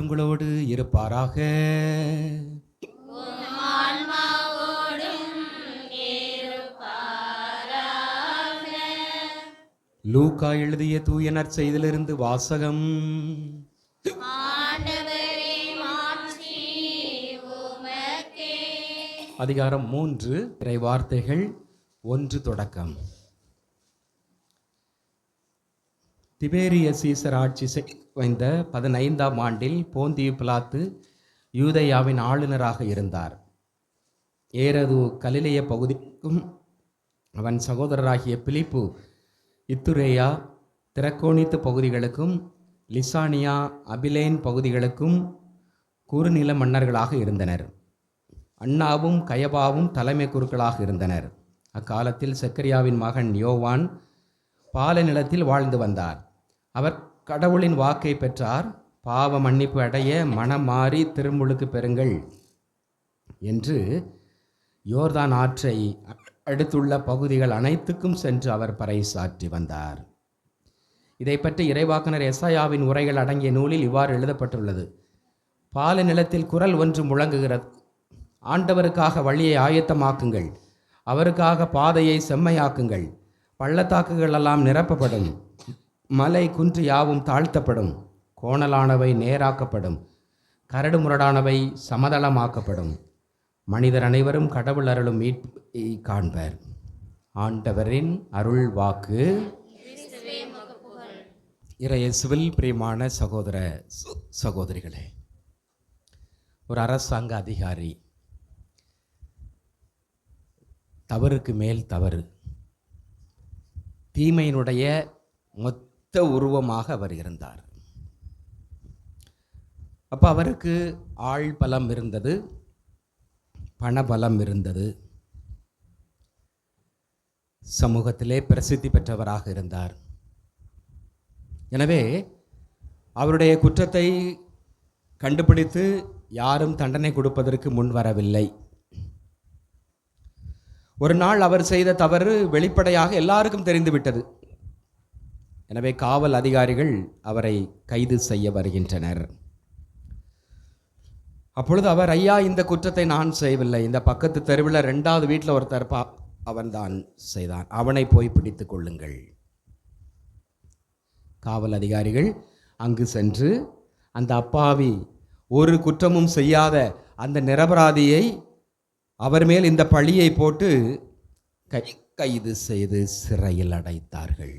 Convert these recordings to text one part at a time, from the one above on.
உங்களோடு இருப்பாராக. லூக்கா எழுதிய தூய நற்செய்திலிருந்து வாசகம். அதிகாரம் மூன்று இறை வார்த்தைகள் ஒன்று தொடக்கம். திபேரிய சீசர் ஆட்சி செய்த பதினைந்தாம் ஆண்டில் போந்திய பிலாத்து யூதையாவின் ஆளுநராக இருந்தார். ஏரது கலிலேய பகுதிக்கும் அவன் சகோதரராகிய பிலிப்பு இத்துரேயா திரக்கோணித்து பகுதிகளுக்கும் லிசானியா அபிலேன் பகுதிகளுக்கும் குறுநில மன்னர்களாக இருந்தனர். அண்ணாவும் கயபாவும் தலைமை குருக்களாக இருந்தனர். அக்காலத்தில் செக்கரியாவின் மகன் யோவான் பாலை நிலத்தில் வாழ்ந்து வந்தார். அவர் கடவுளின் வாக்கை பெற்றார். பாவ மன்னிப்பு அடைய மனம் மாறி திருமுழுக்கு பெறுங்கள் என்று யோர்தான் ஆற்றை அடுத்துள்ள பகுதிகள் அனைத்துக்கும் சென்று அவர் பறைசாற்றி வந்தார். இதை பற்றி இறைவாக்குனர் எஸ்ஐயாவின் உரைகள் அடங்கிய நூலில் இவ்வாறு எழுதப்பட்டுள்ளது. பால நிலத்தில் குரல் ஒன்று முழங்குகிறது. ஆண்டவருக்காக வழியை ஆயத்தமாக்குங்கள். அவருக்காக பாதையை செம்மையாக்குங்கள். பள்ளத்தாக்குகளெல்லாம் நிரப்பப்படும். மலை குன்று யாவும் தாழ்த்தப்படும். கோணலானவை நேராக்கப்படும். கரடு முரடானவை சமதளமாக்கப்படும். மனிதர் அனைவரும் கடவுள் அருளும் மீட்பை காண்பர். ஆண்டவரின் அருள் வாக்கு. இறையசுவில் பிரியமான சகோதர சகோதரிகளே ஒரு அரசாங்க அதிகாரி தவறுக்கு மேல் தவறு. தீமையினுடைய மொத்த உருவமாக அவர் இருந்தார். அப்போ அவருக்கு ஆள் பலம் இருந்தது பணபலம் இருந்தது. சமூகத்திலே பிரசித்தி பெற்றவராக இருந்தார். எனவே அவருடைய குற்றத்தை கண்டுபிடித்து யாரும் தண்டனை கொடுப்பதற்கு முன் வரவில்லை. ஒரு நாள் அவர் செய்த தவறு வெளிப்படையாக எல்லாருக்கும் தெரிந்துவிட்டது. எனவே காவல் அதிகாரிகள் அவரை கைது செய்ய வருகின்றனர். அப்பொழுது அவர் ஐயா இந்த குற்றத்தை நான் செய்யவில்லை. இந்த பக்கத்து தெருவில் ரெண்டாவது வீட்டில் ஒருத்தர் பா அவன்தான் செய்தான். அவனை போய் பிடித்து கொள்ளுங்கள். காவல் அதிகாரிகள் அங்கு சென்று அந்த அப்பாவி ஒரு குற்றமும் செய்யாத அந்த நிரபராதியை அவர் மேல் இந்த பழியை போட்டு கை கைது செய்து சிறையில் அடைத்தார்கள்.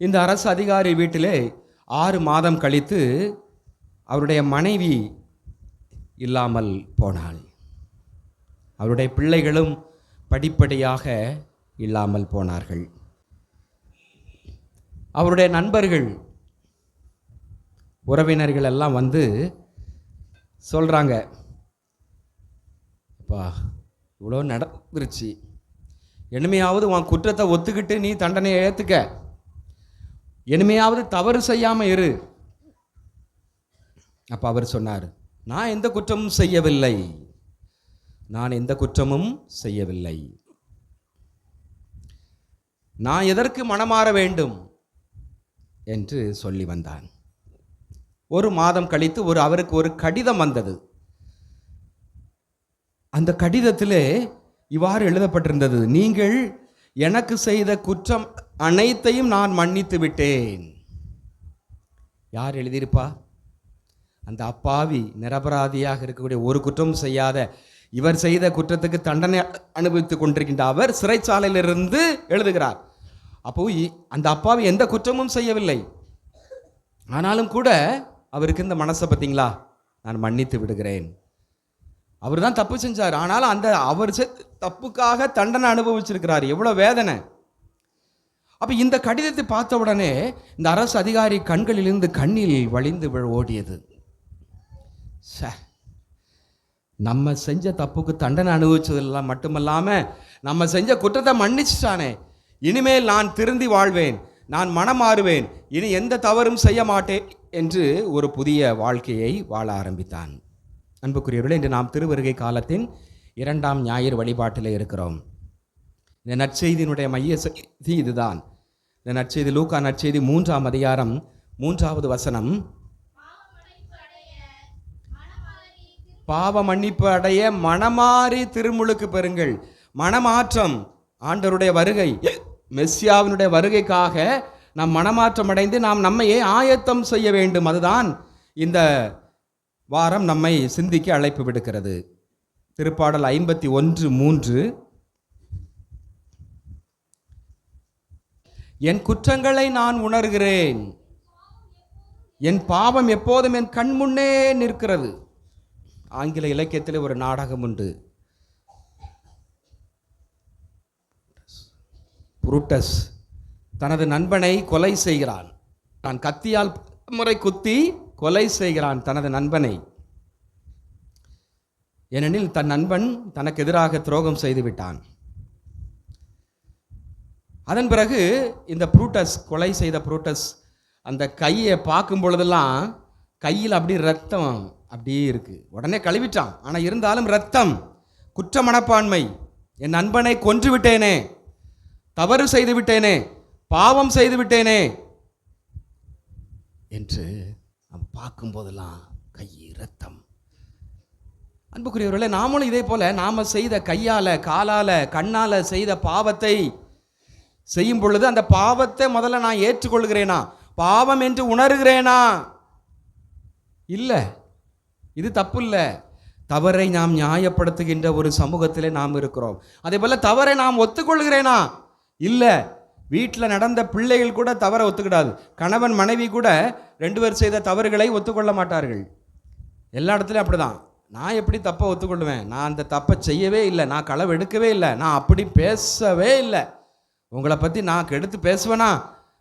இந்த அரசு அதிகாரி வீட்டிலே ஆறு மாதம் கழித்து அவருடைய மனைவி இல்லாமல் போனாள். அவருடைய பிள்ளைகளும் படிப்படியாக இல்லாமல் போனார்கள். அவருடைய நண்பர்கள் உறவினர்கள் எல்லாம் வந்து சொல்கிறாங்க அப்பா இவ்வளோ நடந்துருச்சு. இனிமையாவது உன் குற்றத்தை ஒத்துக்கிட்டு நீ தண்டனையை ஏற்றுக்க இனிமையாவது தவறு செய்யாமல் இரு. அப்போ அவர் சொன்னார் நான் எந்த குற்றமும் செய்யவில்லை. நான் எந்த குற்றமும் செய்யவில்லை. நான் எதற்கு மனமாற வேண்டும்? என்று சொல்லி வந்தான். ஒரு மாதம் கழித்து ஒரு அவருக்கு ஒரு கடிதம் வந்தது. அந்த கடிதத்திலே இவ்வாறு எழுதப்பட்டிருந்தது நீங்கள் எனக்கு செய்த குற்றம் அனைத்தையும் நான் மன்னித்து விட்டேன். யார் எழுதியிருப்பா? அந்த அப்பாவி நிரபராதியாக இருக்கக்கூடிய ஒரு குற்றமும் செய்யாத இவர் செய்த குற்றத்துக்கு தண்டனை அனுபவித்துக் கொண்டிருக்கின்ற அவர் சிறைச்சாலையிலிருந்து எழுதுகிறார். அப்போ இ- அந்த அப்பாவி எந்த குற்றமும் செய்யவில்லை. ஆனாலும் கூட அவருக்கு இந்த மனசை பார்த்தீங்களா? நான் மன்னித்து விடுகிறேன். அவர் தான் தப்பு செஞ்சார். ஆனாலும் அந்த அவர் செ- தப்புக்காக தண்டனை அனுபவிச்சிருக்கிறார். எவ்வளோ வேதனை. அப்போ இந்த கடிதத்தை பார்த்த உடனே இந்த அரசு அதிகாரி கண்களிலிருந்து கண்ணில் வழிந்து விழ ஓடியது. ச நம்ம செஞ்ச தப்புக்கு தண்டனை அனுபவிச்சதெல்லாம் மட்டுமல்லாமல் நம்ம செஞ்ச குற்றத்தை மன்னிச்சிட்டானே. இனிமேல் நான் திருந்தி வாழ்வேன். நான் மனம் மாறுவேன் இனி எந்த தவறும் செய்ய மாட்டேன் என்று ஒரு புதிய வாழ்க்கையை வாழ ஆரம்பித்தான். அன்புக்குரியவர்களே இன்று நாம் திருவருகை காலத்தின் இரண்டாம் ஞாயிறு வழிபாட்டில் இருக்கிறோம். இந்த நற்செய்தியினுடைய மைய செய்தி இதுதான். இந்த நற்செய்தி லூக்கா நற்செய்தி மூன்றாம் அதிகாரம் மூன்றாவது வசனம். பாவ மன்னிப்பு அடைய மனமாறி திருமுழுக்கு பெறுங்கள். மனமாற்றம் ஆண்டவருடைய வருகை. மெஸ்ஸியாவினுடைய வருகைக்காக நாம் மனமாற்றம் அடைந்து நாம் நம்மையே ஆயத்தம் செய்ய வேண்டும். அதுதான் இந்த வாரம் நம்மை சிந்திக்க அழைப்பு விடுக்கிறது. திருப்பாடல் ஐம்பத்தி ஒன்று மூன்று. என் குற்றங்களை நான் உணர்கிறேன். என் பாவம் எப்போதும் என் கண் முன்னே நிற்கிறது. ஆங்கில இலக்கியத்தில் ஒரு நாடகம் உண்டு. புருட்டஸ் தனது நண்பனை கொலை செய்கிறான். நான் கத்தியால் முறை குத்தி கொலை செய்கிறான் தனது நண்பனை. ஏனெனில் தன் நண்பன் தனக்கு எதிராக துரோகம் செய்து விட்டான் அதன் பிறகு இந்த புரூட்டஸ் கொலை செய்த புரூட்டஸ் அந்த கையை பார்க்கும் பொழுதெல்லாம் கையில் அப்படி ரத்தம் அப்படியே இருக்கு. உடனே கழுவிட்டான். ஆனால் இருந்தாலும் ரத்தம் குற்ற மனப்பான்மை. என் நண்பனை கொன்று விட்டேனே. தவறு செய்து விட்டேனே பாவம் செய்து விட்டேனே என்று நாம் பார்க்கும்போதெல்லாம் கை ரத்தம் அன்புக்குரியவர்களே நாமளும் இதே போல நாம செய்த கையால காலால கண்ணால செய்த பாவத்தை செய்யும் பொழுது அந்த பாவத்தை முதல்ல நான் ஏற்றுக்கொள்கிறேனா? பாவம் என்று உணர்கிறேனா? இல்லை. இது தப்பு இல்லை தவறை நாம் நியாயப்படுத்துகின்ற ஒரு சமூகத்திலே நாம் இருக்கிறோம். அதே போல தவறை நாம் ஒத்துக்கொள்கிறேனா? இல்லை வீட்டில் நடந்த பிள்ளைகள் கூட தவறை ஒத்துக்கிடாது. கணவன் மனைவி கூட ரெண்டு பேர் செய்த தவறுகளை ஒத்துக்கொள்ள மாட்டார்கள். எல்லா இடத்துலையும் அப்படிதான். நான் எப்படி தப்பை ஒத்துக்கொள்ளுவேன்? நான் அந்த தப்பை செய்யவே இல்லை. நான் களவு எடுக்கவே இல்லை. நான் அப்படி பேசவே இல்லை. உங்களை பற்றி நான் கெடுத்து பேசுவேனா?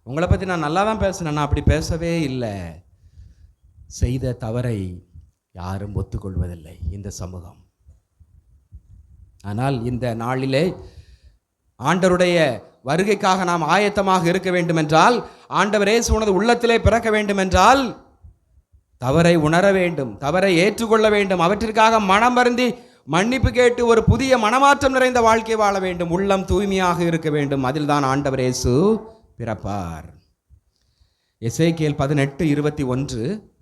உங்களை பற்றி நான் நல்லா தான் பேசினேன். நான் அப்படி பேசவே இல்லை. செய்த தவறை யாரும் ஒத்துக்கொள்வதில்லை இந்த சமூகம். ஆனால் இந்த நாளிலே ஆண்டருடைய வருகைக்காக நாம் ஆயத்தமாக இருக்க வேண்டுமென்றால் ஆண்டவரே உனது உள்ளத்திலே பிறக்க வேண்டுமென்றால் தவறை உணர வேண்டும் தவறை ஏற்றுக்கொள்ள வேண்டும் அவற்றிற்காக மனம் வருந்தி மன்னிப்பு கேட்டு ஒரு புதிய மனமாற்றம் நிறைந்த வாழ்க்கை வாழ வேண்டும் உள்ளம் தூய்மையாக இருக்க வேண்டும் அதில்தான் ஆண்டவர் இயேசு பிறப்பார். எஸ்ஐகேல் பதினெட்டு இருபத்தி ஒன்று.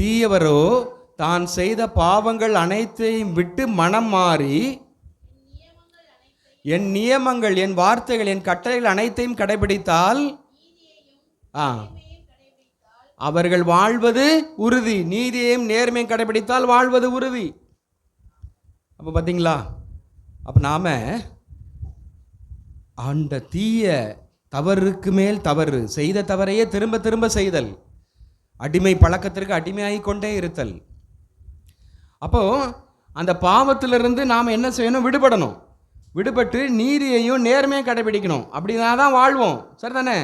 தீயவரோ தான் செய்த பாவங்கள் அனைத்தையும் விட்டு மனம் மாறி என் நியமங்கள் என் வார்த்தைகள் என் கட்டளைகள் அனைத்தையும் கடைபிடித்தால் ஆ அவர்கள் வாழ்வது உறுதி. நீதியையும் நேர்மையும் கடைபிடித்தால் வாழ்வது உறுதி. அப்போ பார்த்தீங்களா அப்போ நாம் அந்த தீய தவறுக்கு மேல் தவறு செய்த தவறையே திரும்ப திரும்ப செய்தல் அடிமை பழக்கத்திற்கு அடிமையாகி கொண்டே இருத்தல். அப்போது அந்த பாவத்திலிருந்து நாம் என்ன செய்யணும்? விடுபடணும். விடுபட்டு நீதியையும் நேர்மையும் கடைபிடிக்கணும். அப்படின்னா தான் வாழ்வோம். சரிதானே?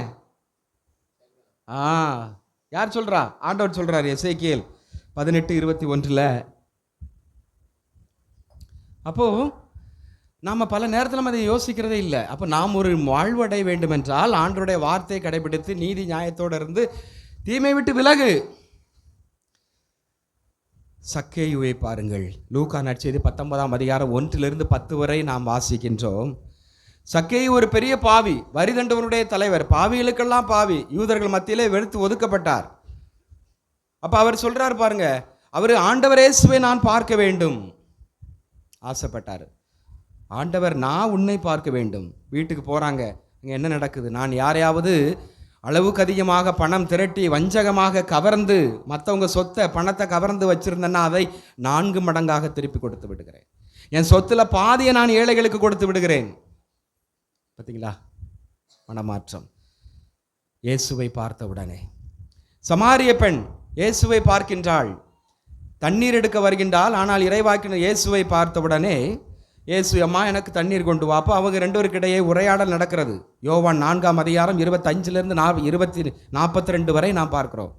ஆ யார் சொல்கிறா ஆண்டவர் சொல்கிறார் எஸ்ஐகேல் பதினெட்டு இருபத்தி ஒன்றில். அப்போது நாம் பல நேரத்தில் நம்ம அதை யோசிக்கிறதே இல்லை. அப்போ நாம் ஒரு வாழ்வடை வேண்டுமென்றால் ஆண்டருடைய வார்த்தையை கடைபிடித்து நீதி நியாயத்தோடு இருந்து தீமை விட்டு விலகு. சக்கேயுவை பாருங்கள். லூக்கா நடிச்சது பத்தொன்பதாம் அதிகாரம் ஒன்றிலிருந்து பத்து வரை நாம் வாசிக்கின்றோம். சக்கேயு ஒரு பெரிய பாவி வரிதண்டவனுடைய தலைவர் பாவிகளுக்கெல்லாம் பாவி யூதர்கள் மத்தியிலே வெறுத்து ஒதுக்கப்பட்டார். அப்போ அவர் சொல்கிறார் பாருங்க அவர் ஆண்டவரேசுவை நான் பார்க்க வேண்டும். ஆசைப்பட்டார். ஆண்டவர் நான் உன்னை பார்க்க வேண்டும். வீட்டுக்கு போகிறாங்க இங்கே என்ன நடக்குது? நான் யாரையாவது அளவுக்கு அதிகமாக பணம் திரட்டி வஞ்சகமாக கவர்ந்து மற்றவங்க சொத்தை பணத்தை கவர்ந்து வச்சிருந்தேன்னா அதை நான்கு மடங்காக திருப்பி கொடுத்து விடுகிறேன். என் சொத்தில் பாதியை நான் ஏழைகளுக்கு கொடுத்து விடுகிறேன். பார்த்தீங்களா மனமாற்றம். இயேசுவை பார்த்த உடனே சமாரிய பெண் இயேசுவை பார்க்கின்றாள். தண்ணீர் எடுக்க வருகின்றாள் ஆனால் இறைவாக்கின இயேசுவை பார்த்தவுடனே ஏசு அம்மா எனக்கு தண்ணீர் கொண்டு வா. அப்போ அவங்க ரெண்டு பேருக்கிடையே உரையாடல் நடக்கிறது. யோவான் நான்காம் அதிகாரம் இருபத்தஞ்சிலிருந்து நா இருபத்தி நாற்பத்தி ரெண்டு வரை நாம் பார்க்கிறோம்.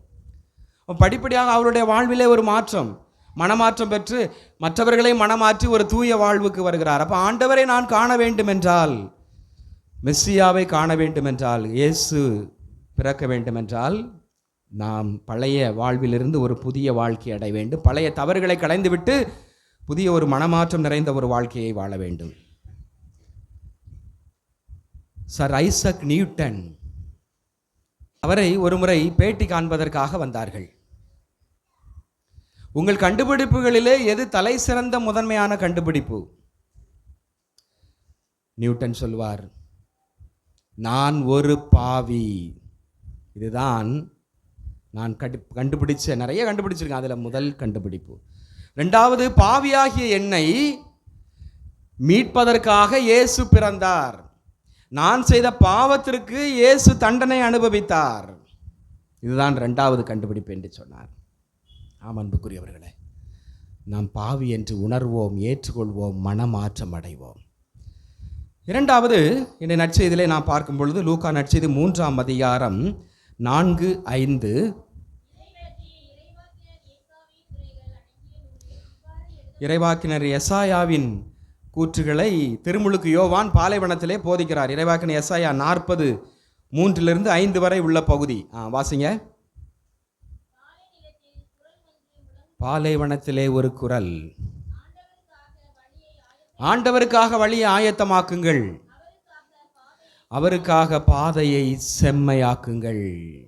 படிப்படியாக அவருடைய வாழ்விலே ஒரு மாற்றம். மனமாற்றம் பெற்று மற்றவர்களை மனமாற்றி ஒரு தூய வாழ்வுக்கு வருகிறார். அப்போ ஆண்டவரை நான் காண வேண்டும் என்றால் மெஸ்ஸியாவை காண வேண்டும் என்றால் இயேசு பிறக்க வேண்டும் என்றால் நாம் பழைய வாழ்விலிருந்து ஒரு புதிய வாழ்க்கை அடைய வேண்டும். பழைய தவறுகளை களைந்துவிட்டு புதிய ஒரு மனமாற்றம் நிறைந்த ஒரு வாழ்க்கையை வாழ வேண்டும். சர் ஐசக் நியூட்டன் அவரை ஒருமுறை பேட்டி காண்பதற்காக வந்தார்கள். உங்கள் கண்டுபிடிப்புகளிலே எது தலை சிறந்த முதன்மையான கண்டுபிடிப்பு? நியூட்டன் சொல்வார் நான் ஒரு பாவி. இதுதான் நான் கண்டு கண்டுபிடிச்ச நிறைய கண்டுபிடிச்சிருக்கேன். அதில் முதல் கண்டுபிடிப்பு. ரெண்டாவது பாவியாகிய என்னை மீட்பதற்காக இயேசு பிறந்தார். நான் செய்த பாவத்திற்கு இயேசு தண்டனை அனுபவித்தார். இதுதான் ரெண்டாவது கண்டுபிடிப்பு என்று சொன்னார். ஆம் அன்புக்குரியவர்களே நாம் பாவி என்று உணர்வோம் ஏற்றுக்கொள்வோம் மனமாற்றம் அடைவோம். இரண்டாவது என்னை நற்செய்தியிலே நான் பார்க்கும் பொழுது லூக்கா நற்செய்தி மூன்றாம் அதிகாரம் நான்கு ஐந்து இறைவாக்கினர் எசாயாவின் கூற்றுகளை திருமுழுக்கு யோவான் பாலைவனத்திலே போதிக்கிறார். இறைவாக்கினர் எசாயா நாற்பது மூன்றிலிருந்து ஐந்து வரை உள்ள பகுதி. ஆ, வாசிங்க. பாலைவனத்திலே ஒரு குரல். ஆண்டவருக்காக வழியை ஆயத்தமாக்குங்கள். அவருக்காக பாதையை செம்மையாக்குங்கள்.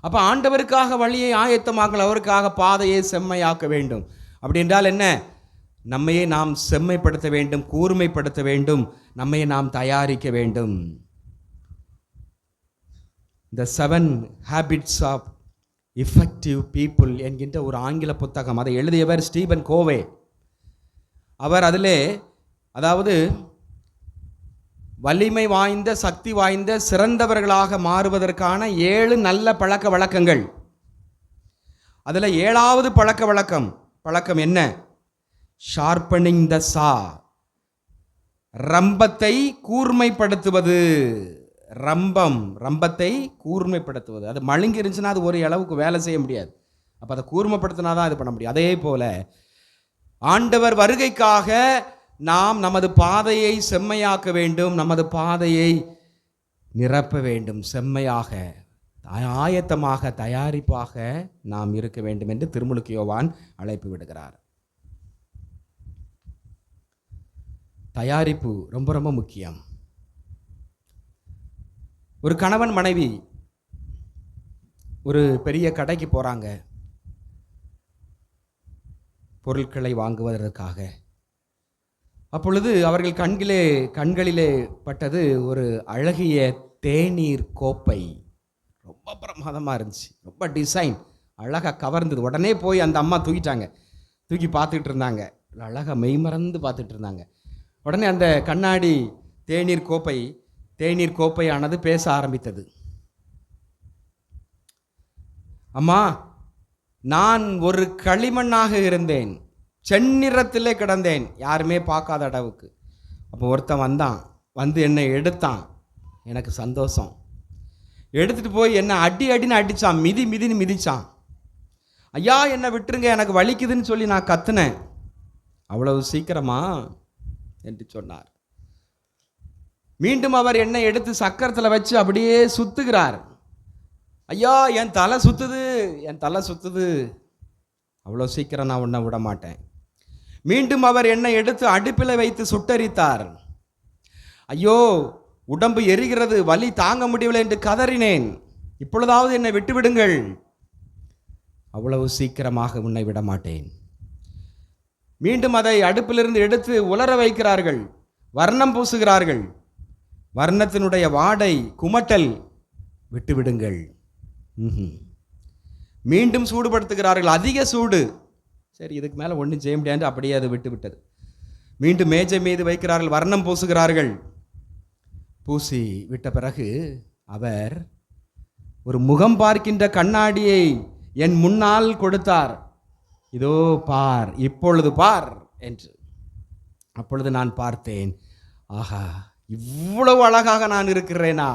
அப்போ ஆண்டவருக்காக வழியை ஆயத்தமாக்கல் அவருக்காக பாதையை செம்மையாக்க வேண்டும். அப்படி என்றால் என்ன? நம்மையே நாம் செம்மைப்படுத்த வேண்டும் கூர்மைப்படுத்த வேண்டும் நம்மையே நாம் தயாரிக்க வேண்டும். The seven habits of effective people என்கின்ற ஒரு ஆங்கில புத்தகம். அதை எழுதியவர் ஸ்டீபன் கோவே. அவர் அதிலே அதாவது வலிமை வாய்ந்த சக்தி வாய்ந்த சிறந்தவர்களாக மாறுவதற்கான ஏழு நல்ல பழக்க வழக்கங்கள். அதில் ஏழாவது பழக்க வழக்கம் பழக்கம் என்ன? ஷார்ப்பனிங் த சா ரம்பத்தை கூர்மைப்படுத்துவது. ரம்பம் ரம்பத்தை கூர்மைப்படுத்துவது. அது மழுங்கி இருந்துச்சுன்னா அது ஒரு அளவுக்கு வேலை செய்ய முடியாது. அப்போ அதை கூர்மைப்படுத்தினா தான் இது பண்ண முடியும். அதே போல் ஆண்டவர் வருகைக்காக நாம் நமது பாதையை செம்மையாக்க வேண்டும் நமது பாதையை நிரப்ப வேண்டும் செம்மையாக. ஆயத்தமாக தயாரிப்பாக நாம் இருக்க வேண்டும் என்று திருமுழுக்கு யோவான் அழைப்பு விடுகிறார். தயாரிப்பு ரொம்ப ரொம்ப முக்கியம். ஒரு கணவன் மனைவி ஒரு பெரிய கடைக்கு போகிறாங்க பொருட்களை வாங்குவதற்காக. அப்பொழுது அவர்கள் கண்கிலே கண்களிலே பட்டது ஒரு அழகிய தேநீர் கோப்பை. ரொம்ப பிரமாதமாக இருந்துச்சு. ரொம்ப டிசைன் அழகாக கவர்ந்தது. உடனே போய் அந்த அம்மா தூக்கிட்டாங்க. தூக்கி பார்த்துக்கிட்டு இருந்தாங்க. அழகாக மெய்மறந்து பார்த்துட்டு இருந்தாங்க. உடனே அந்த கண்ணாடி தேநீர் கோப்பை தேநீர் கோப்பையானது பேச ஆரம்பித்தது. அம்மா நான் ஒரு களிமண்ணாக இருந்தேன். செந்நிறத்திலே கிடந்தேன். யாருமே பார்க்காத அளவுக்கு. அப்போ ஒருத்தன் வந்தான். வந்து என்னை எடுத்தான். எனக்கு சந்தோஷம். எடுத்துட்டு போய் என்னை அடி அடின்னு அடிச்சான் மிதி மிதின்னு மிதிச்சான். ஐயா என்னை விட்டுருங்க எனக்கு வலிக்குதுன்னு சொல்லி நான் கத்துனேன். அவ்வளவு சீக்கிரமா? என்று சொன்னார். மீண்டும் அவர் என்னை எடுத்து சக்கரத்தில் வச்சு அப்படியே சுத்துகிறார். ஐயா என் தலை சுத்துது என் தலை சுத்துது. அவ்வளோ சீக்கிரம் நான் உன்னை விட மாட்டேன். மீண்டும் அவர் என்னை எடுத்து அடுப்பில் வைத்து சுட்டரித்தார். ஐயோ உடம்பு எரிகிறது வலி தாங்க முடியவில்லை என்று கதறினேன். இப்பொழுதாவது என்னை விட்டுவிடுங்கள். அவ்வளவு சீக்கிரமாக உன்னை விட மாட்டேன் மீண்டும் அதை அடுப்பிலிருந்து எடுத்து உலர வைக்கிறார்கள். வர்ணம் பூசுகிறார்கள். வர்ணத்தினுடைய வாடை குமட்டல். விட்டுவிடுங்கள். மீண்டும் சூடுபடுத்துகிறார்கள். அதிக சூடு. சரி இதுக்கு மேலே ஒன்றும் செய்ய முடியாது. அப்படியே அது விட்டுவிட்டது. மீண்டும் மேஜை மீது வைக்கிறார்கள். வர்ணம் பூசுகிறார்கள். பூசி விட்ட பிறகு அவர் ஒரு முகம் பார்க்கின்ற கண்ணாடியை என் முன்னால் கொடுத்தார். இதோ பார் இப்பொழுது பார் என்று. அப்பொழுது நான் பார்த்தேன் ஆஹா இவ்வளவு அழகாக நான் இருக்கிறேனா?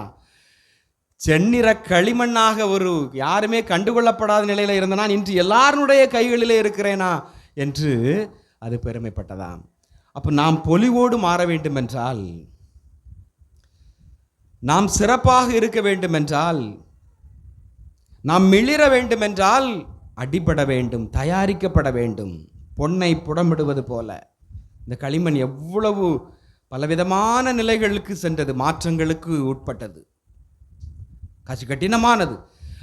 செந்நிற களிமண்ணாக ஒரு யாருமே கண்டுகொள்ளப்படாத நிலையில் இருந்தனா இன்று எல்லாருடைய கைகளிலே இருக்கிறேனா? என்று அது பெருமைப்பட்டதாம். அப்போ நாம் பொலிவோடு மாற வேண்டும் என்றால் நாம் சிறப்பாக இருக்க வேண்டுமென்றால் நாம் மிளிர வேண்டுமென்றால் அடிபட வேண்டும் தயாரிக்கப்பட வேண்டும் பொன்னை புடமிடுவது போல. இந்த களிமண் எவ்வளவு பலவிதமான நிலைகளுக்கு சென்றது மாற்றங்களுக்கு உட்பட்டது. கசி கடினமானது.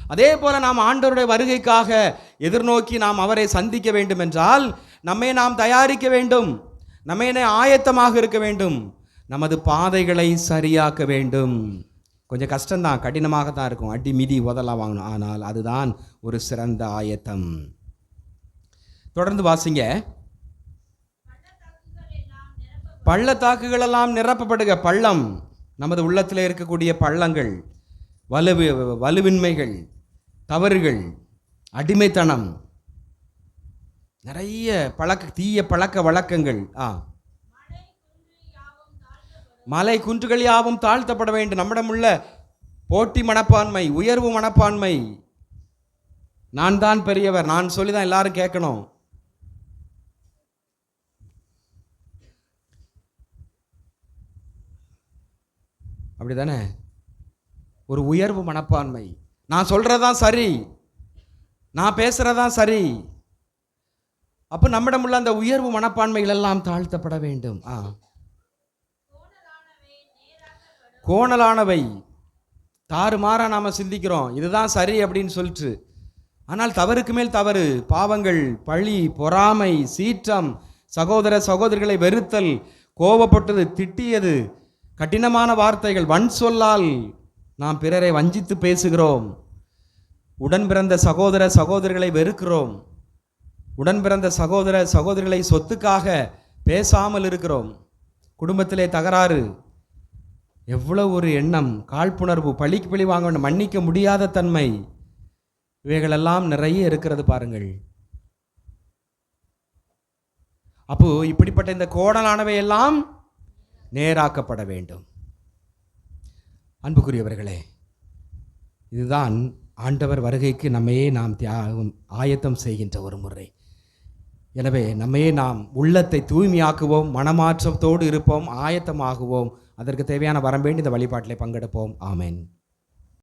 அதே போல நாம் ஆண்டவருடைய வருகைக்காக எதிர்நோக்கி நாம் அவரை சந்திக்க வேண்டும் என்றால் நம்மை நாம் தயாரிக்க வேண்டும் நம்மை ஆயத்தமாக இருக்க வேண்டும். நமது பாதைகளை சரியாக்க வேண்டும். கொஞ்சம் கஷ்டம்தான் கடினமாக தான் இருக்கும். அடி மிதி உதலாம் வாங்கணும். ஆனால் அதுதான் ஒரு சிறந்த ஆயத்தம். தொடர்ந்து வாசிங்க. பள்ளத்தாக்குகளெல்லாம் நிரப்பப்படுக. பள்ளம். நமது உள்ளத்தில் இருக்கக்கூடிய பள்ளங்கள் வலுவு வலுவின்மைகள் தவறுகள் அடிமைத்தனம். நிறைய பழக்க தீய பழக்க வழக்கங்கள். ஆ. மலை குன்றுகள் யாவும் தாழ்த்தப்பட வேண்டும். நம்மிடம் உள்ள போட்டி மனப்பான்மை உயர்வு மனப்பான்மை. நான் தான் பெரியவர். நான் சொல்லி தான் எல்லாரும் கேட்கணும். அப்படிதானே? ஒரு உயர்வு மனப்பான்மை. நான் சொல்றதான் சரி. நான் பேசுறதான் சரி. அப்போ நம்மிடம் உள்ள அந்த உயர்வு மனப்பான்மைகள் எல்லாம் தாழ்த்தப்பட வேண்டும். ஆ. கோணலானவை. தாறுமாறாக நாம் சிந்திக்கிறோம். இதுதான் சரி அப்படின்னு சொல்லிட்டு. ஆனால் தவறுக்கு மேல் தவறு. பாவங்கள் பழி பொறாமை சீற்றம் சகோதர சகோதரிகளை வெறுத்தல் கோபப்பட்டது திட்டியது கடினமான வார்த்தைகள் வன் சொல்லால் நாம் பிறரை வஞ்சித்து பேசுகிறோம். உடன் பிறந்த சகோதர சகோதரிகளை வெறுக்கிறோம். உடன் பிறந்த சகோதர சகோதரிகளை சொத்துக்காக பேசாமல் இருக்கிறோம். குடும்பத்திலே தகராறு. எவ்வளவு ஒரு எண்ணம் காழ்ப்புணர்வு பழிக்கு பழி வாங்க வேண்டும் மன்னிக்க முடியாத தன்மை. இவைகளெல்லாம் நிறைய இருக்கிறது பாருங்கள். அப்போ இப்படிப்பட்ட இந்த கோடலானவை எல்லாம் நேராக்கப்பட வேண்டும். அன்புக்குரியவர்களே இதுதான் ஆண்டவர் வருகைக்கு நம்மையே நாம் தியாகம் ஆயத்தம் செய்கின்ற ஒரு முறை. எனவே நம்மையே நாம் உள்ளத்தை தூய்மையாக்குவோம் மனமாற்றத்தோடு இருப்போம் ஆயத்தமாகுவோம். அதற்கு தேவையான வரம்பேண்டி இந்த வழிபாட்டிலே பங்கெடுப்போம். ஆமேன்.